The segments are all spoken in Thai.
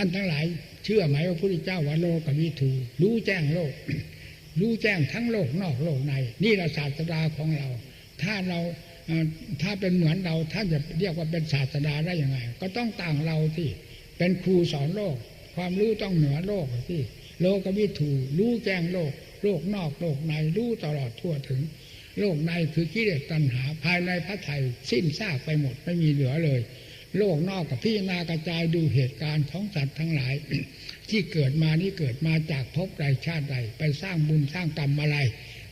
ท่านทั้งหลาย เชื่อไหมว่าพระพุทธเจ้าว่าโลกวิถูรู้แจ้งโลก รู้แจ้งทั้งโลกนอกโลกใน นี่เราศาสดาของเรา ถ้าเราถ้าเป็นเหมือนเราท่านจะเรียกว่าเป็นศาสดาได้ยังไง ก็ต้องต่างเราที่เป็นครูสอนโลก ความรู้ต้องเหนือโลกที่โลกวิถูรู้แจ้งโลก โลกนอกโลกในรู้ตลอดทั่วถึง โลกในคือกิเลสตัณหาภายในพระไทยสิ้นซากไปหมดไม่มีเหลือเลย โลกนอกกับพี่นากระจายดูเหตุการณ์ของสัตว์ทั้งหลาย ที่เกิดมานี่เกิดมาจากภพใดชาติใดไปสร้างบุญสร้างกรรมอะไร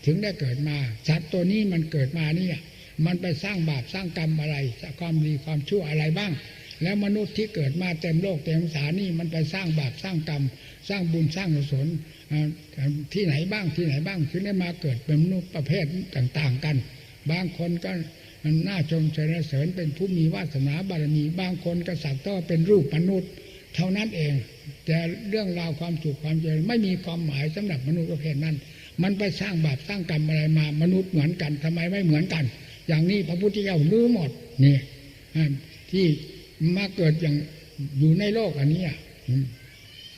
ถึงได้เกิดมา สัตว์ตัวนี้มันเกิดมาเนี่ย มันไปสร้างบาปสร้างกรรมอะไรความดีความชั่วอะไรบ้าง แล้วมนุษย์ที่เกิดมาเต็มโลกเต็มสานี่มันไปสร้างบาปสร้างกรรม สร้างบุญสร้างกุศลที่ไหนบ้างที่ไหนบ้างถึงได้มาเกิดเป็นมนุษย์ประเภทต่าง ๆ กัน บางคนก็ มันน่าชมเสรเสริญเป็นผู้มีวาสนาบารมีบางคนก็สักแต่ว่าเป็นรูปมนุษย์ เท่านั้นเอง แต่เรื่องราวความสุขความเจริญไม่มีความหมายสำหรับมนุษย์ประเภทนั้น มันไปสร้างบาปสร้างกรรมอะไรมามนุษย์เหมือนกันทำไมไม่เหมือนกัน อย่างนี้พระพุทธเจ้ารู้หมดนี่ที่มาเกิดอย่างอยู่ในโลกอันนี้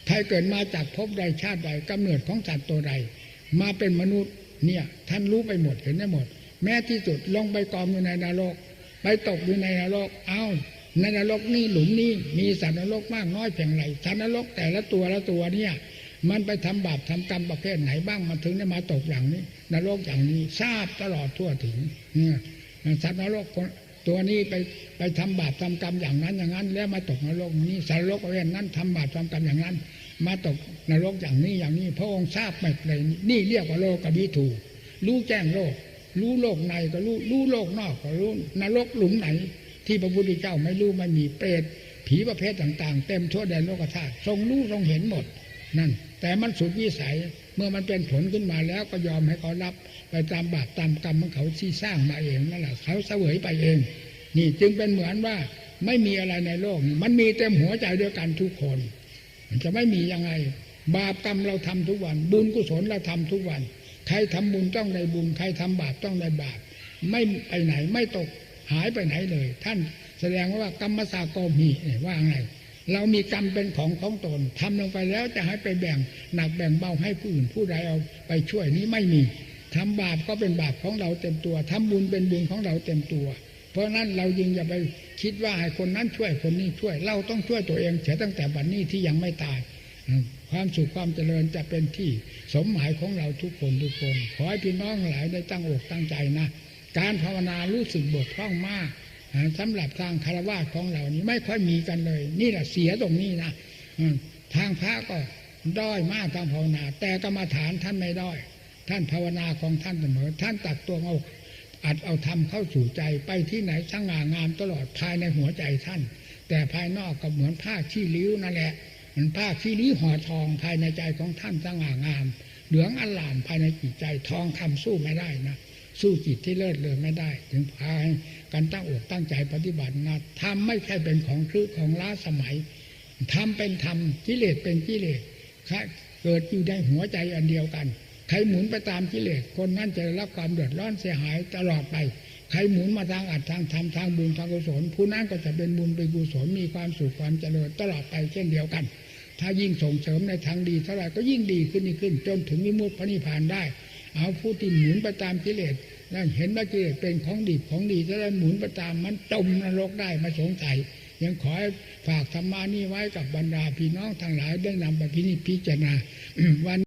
ใครเกิดมาจากภพใดชาติใดกำเนิดของสัตว์ตัวใดมาเป็นมนุษย์เนี่ย ท่านรู้ไปหมดเห็นได้หมด แม้ที่สุดลงไปกองอยู่ในนรก ไปตกอยู่ในนรก เอ้า ในนรกนี่หลุมนี่มีสัตว์นรกมากน้อยเพียงไรสัตว์นรกแต่ละตัวละตัวเนี่ย มันไปทำบาปทำกรรมประเภทไหนบ้างมันถึงได้มาตกอย่างนี้ นรกอย่างนี้ทราบตลอดทั่วถึงเนี่ยสัตว์นรกตัวนี้ไปไปทำบาปทำกรรมอย่างนั้นอย่างนั้น แล้วมาตกนรกนี้สัตว์นรกประเภทนั้นทำบาปทำกรรมอย่างนั้น มาตกนรกอย่างนี้อย่างนี้ พระองค์ทราบหมดเลยนี่เรียกว่าโลกบิถูรู้แจ้งโลก รู้โลกในก็รู้รู้โลกนอกก็รู้นรกหลุมไหน ที่พระพุทธเจ้าไม่รู้ไม่มีเปรตผีประเภทต่าง ๆ เต็มทั่วแดนโลกธาตุทรงรู้ทรงเห็นหมด นั่น แต่มันสุดวิสัยเมื่อมันเป็นผลขึ้นมาแล้วก็ยอมให้เขารับ ไปตามบาปตามกรรมของเขาที่สร้างมาเองนั่นแหละเขาเสวยไปเอง นี่จึงเป็นเหมือนว่าไม่มีอะไรในโลก มันมีเต็มหัวใจเดียกันทุกคน มันจะไม่มียังไง บาปกรรมเราทำทุกวัน บุญกุศลเราทำทุกวัน ใครทำบุญต้องได้บุญ ใครทำบาปต้องได้บาป ไม่ไปไหนไม่ตกหายไปไหนเลย ท่านแสดงว่ากรรมสากรมีว่าไงเรามีกรรมเป็นของของตนทำลงไปแล้วจะให้ไปแบ่งหนักแบ่งเบาให้ผู้อื่นผู้ใดเอาไปช่วยนี้ไม่มีทำบาปก็เป็นบาปของเราเต็มตัวทำบุญเป็นบุญของเราเต็มตัว เพราะนั้นเรายิงอย่าไปคิดว่าให้คนนั้นช่วยคนนี้ช่วย เราต้องช่วยตัวเองเสียตั้งแต่บัดนนี้ที่ยังไม่ตาย ความสุขความเจริญจะเป็นที่สมหมายของเราทุกคนทุกคน ขอให้พี่น้องหลายได้ตั้งอกตั้งใจนะ การภาวนารู้สึกบกพร่องมากสำหรับทางคารวะของเรานี้ไม่ค่อยมีกันเลย นี่แหละเสียตรงนี้นะทางพระก็ด้อยมากทางภาวนา แต่กรรมฐานท่านไม่ด้อย ท่านภาวนาของท่านเสมอ ท่านตักตัวเอาอัดเอาทำเข้าสู่ใจไปที่ไหนสง่างามตลอดภายในหัวใจท่าน แต่ภายนอกก็เหมือนผ้าขี้ริ้วนั่นแหละ มันผ้าขี้ริ้ห่อทองภายในใจของท่านสง่างาม เหลืองอลามภายในจิตใจทองคำสู้ไม่ได้นะสู้จิตที่เลิศเลยไม่ได้ ถึงพาให้การตั้งอกตั้งใจปฏิบัตินะทำไม่ใช่เป็นของคลืของล้าสมัยทำเป็นธรรมกิเลสเป็นกิเลสเกิดอยู่ในหัวใจอันเดียวกัน ใครหมุนไปตามกิเลสคนนั้นจะรับความเดือดร้อนเสียหายตลอดไป ใครหมุนมาทางอัดทางธรรมทางบุญทางกุศลผู้นั้นก็จะเป็นบุญเป็นกุศลมีความสุขความเจริญตลอดไปเช่นเดียวกัน ถ้ายิ่งส่งเสริมในทางดีเท่าไหร่ก็ยิ่งดีขึ้นขึ้น จนถึงมิมุติพระนิพพานได้ เอาผู้ที่หมุนไปตามกิเลสแล้วเห็นว่ากิเลสเป็นของดีของดีจะได้หมุนไปตามมันจมนรกได้มาสงสัยยังขอให้ฝากธรรมานี้ไว้กับบรรดาพี่น้องทั้งหลายได้นำไปพินิจพิจารณาวัน